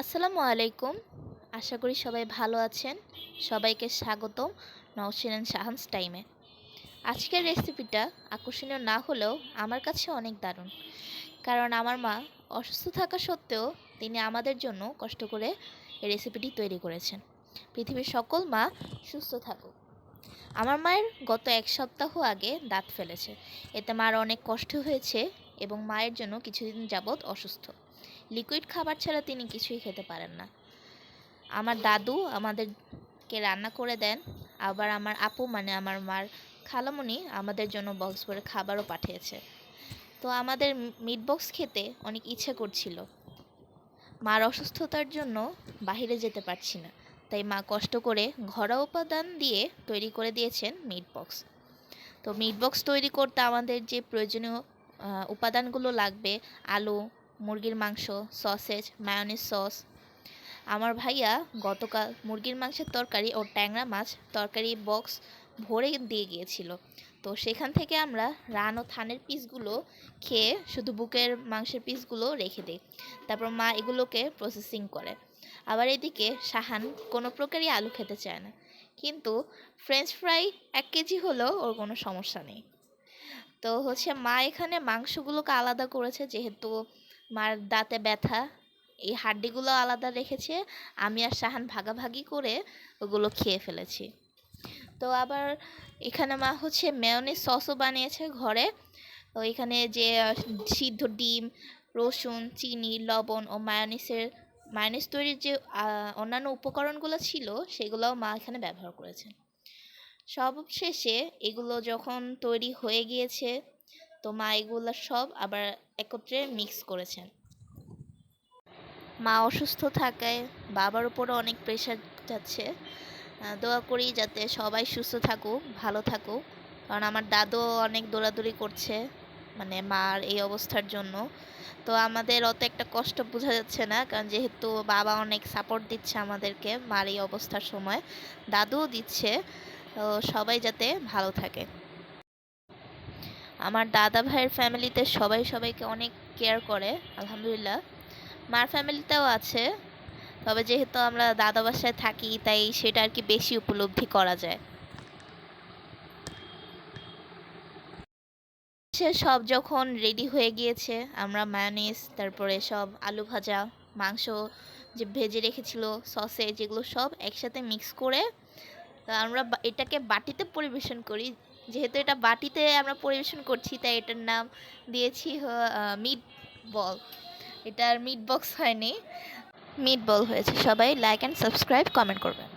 আসসালামু আলাইকুম। আশা করি সবাই ভালো আছেন। সবাইকে স্বাগতম নওশিন শাহান্স টাইমে। আজকের রেসিপিটা আকর্ষণীয় না হলেও আমার কাছে অনেক দারুণ। কারণ আমার মা অসুস্থ থাকা সত্ত্বেও তিনি আমাদের জন্য কষ্ট করে এই রেসিপিটি তৈরি করেছেন। পৃথিবীর সকল মা সুস্থ থাকুক। আমার মায়ের গত এক সপ্তাহ আগে দাঁত ফেলেছে। এতে মার অনেক কষ্ট হয়েছে এবং মায়ের জন্য কিছুদিন যাবৎ অসুস্থ। লিকুইড খাবার ছাড়া তিনি কিছুই খেতে পারেন না। আমার দাদু আমাদেরকে রান্না করে দেন, আবার আমার আপু মানে আমার মার খালামণি আমাদের জন্য বক্স ভরে খাবারও পাঠিয়েছে। তো আমাদের মিট বক্স খেতে অনেক ইচ্ছে করছিল। মার অসুস্থতার জন্য বাহিরে যেতে পারছি না, তাই মা কষ্ট করে ঘরোয়া উপাদান দিয়ে তৈরি করে দিয়েছেন মিট বক্স তো মিট বক্স তৈরি করতে আমাদের যে প্রয়োজনীয় উপাদানগুলো লাগবে, আলু মুরগির মাংস, সসেজ মায়োনিজ সস আমার ভাইয়া গতকাল মুরগির মাংসের তরকারি ও ট্যাংরা মাছ তরকারি বক্স ভরে দিয়ে গিয়েছিল। তো সেখান থেকে আমরা রান ও থানের পিসগুলো খেয়ে শুধু বুকের মাংসের পিসগুলো রেখে দিই। তারপর মা এগুলোকে প্রসেসিং করে। আবার এদিকে সাহান কোনো প্রকারই আলু খেতে চায় না। কিন্তু ফ্রেঞ্চ ফ্রাই এক কেজি হলেও ওর কোনো সমস্যা নেই। তো হচ্ছে মা এখানে মাংসগুলোকে আলাদা করেছে, যেহেতু মার দাঁতে ব্যথা, এই হাড্ডিগুলো আলাদা রেখেছে, আমি আর শাহান ভাগাভাগি করে ওগুলো খেয়ে ফেলেছি। তো আবার এখানে মা হচ্ছে মেয়নিজ সসও বানিয়েছে ঘরে। তো এখানে যে সিদ্ধ ডিম, রসুন, চিনি, লবণ ও মায়োনিসের মায়োনিস তৈরির যে অন্যান্য উপকরণগুলো ছিল, সেগুলোও মা এখানে ব্যবহার করেছে। সব শেষে এগুলো যখন তৈরি হয়ে গিয়েছে তো মা এগুলো সব আবার একত্রে মিক্স করেছেন। মা অসুস্থ থাকায় বাবার উপরও অনেক প্রেশার যাচ্ছে। দোয়া করি যাতে সবাই সুস্থ থাকুক, ভালো থাকুক। কারণ আমার দাদু অনেক দৌড়াদৌড়ি করছে মানে মার এই অবস্থার জন্য। তো আমাদের অত একটা কষ্ট বোঝা যাচ্ছে না, কারণ যেহেতু বাবা অনেক সাপোর্ট দিচ্ছে আমাদেরকে মার এই অবস্থার সময়, দাদুও দিচ্ছে। তো সবাই যাতে ভালো থাকে। আমার দাদা ভাইয়ের ফ্যামিলিতে সবাই সবাইকে অনেক কেয়ার করে, আলহামদুলিল্লাহ। মার ফ্যামিলিতেও আছে, তবে যেহেতু আমরা দাদা বাসায় থাকি, তাই সেটা আর কি বেশি উপলব্ধি করা যায়। সে সব যখন রেডি হয়ে গিয়েছে, আমরা মায়োনিজ তারপরে সব আলু ভাজা, মাংস যে ভেজে রেখেছিল সসে যেগুলো সব একসাথে মিক্স করে, আমরা এটাকে বাটিতে পরিবেশন করি। যেহেতু এটা বাটিতে আমরা পরিবেশন করছি, তাই এটার নাম দিয়েছি মিট বল এটার মিট বক্স হয়নি। মিট বল হয়েছে সবাই লাইক অ্যান্ড সাবস্ক্রাইব কমেন্ট করবেন।